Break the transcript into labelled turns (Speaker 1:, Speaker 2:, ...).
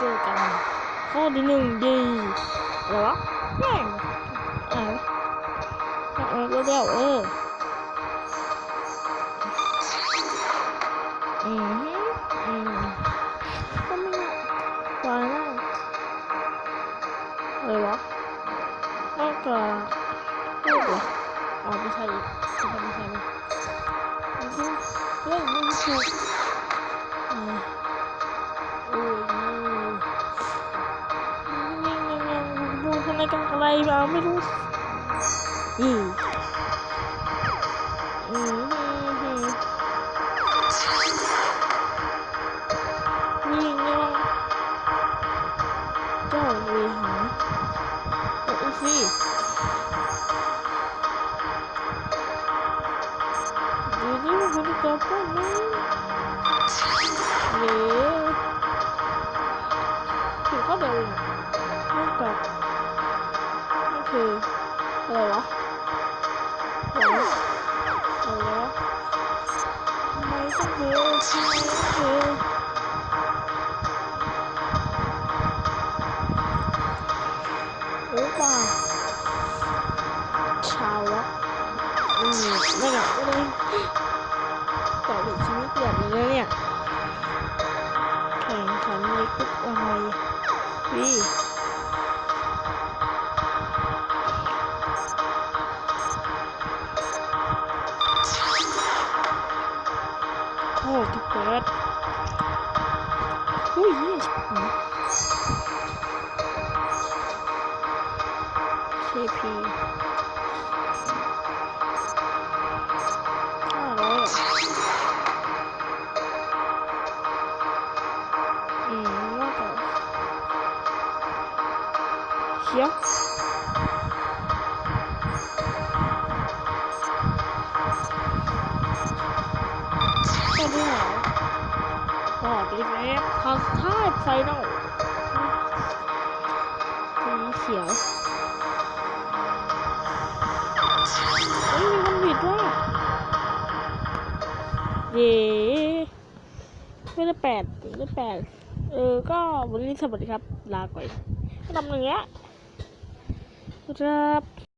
Speaker 1: เจอกัน ข้อที่หนึ่งดีอะไรวะแม่งอ่านเออเร็วเอออืมอืมก็ไม่น่าวายน่าอะไรวะน่าจะรูปเหรออ๋อไม่ใช่อีกไม่ใช่ไม่ใช่ไม่ใช่เฮ้ยไม่ถูกอ่า ดูทำไมกันอะไรมาไม่รู้อืมอืมอืมนี่ยังเจ้าเวหาโอ้ยสิดูนี่มันจะจับได้ไหมเย้ถือข้อเดียวเองเท่ากับนี่ คืออะไรวะอะไรวะอะไรวะทำไมต้องเธอทำไมต้องเธอโอ้ป่าชาวะอืมไม่หนักเลยต่อถึงชีวิตเปลี่ยนเลยเนี่ยแข่งขันในทุกอะไรวิ โอ้ที่เปิดอุ้ยยี่สิบ หกซีพีห้าร้อยอะอืมน่าจะเขียวก็ได้เหรอก็ดีไหมทางท่าไฟนอลสีเขียวเฮ้ยมีคนผิดว่าเย้ไม่ได้แปดไม่ได้แปดเออ ก็วันนี้สวัสดีครับ ลาก่อนทำอย่างเงี้ยครับ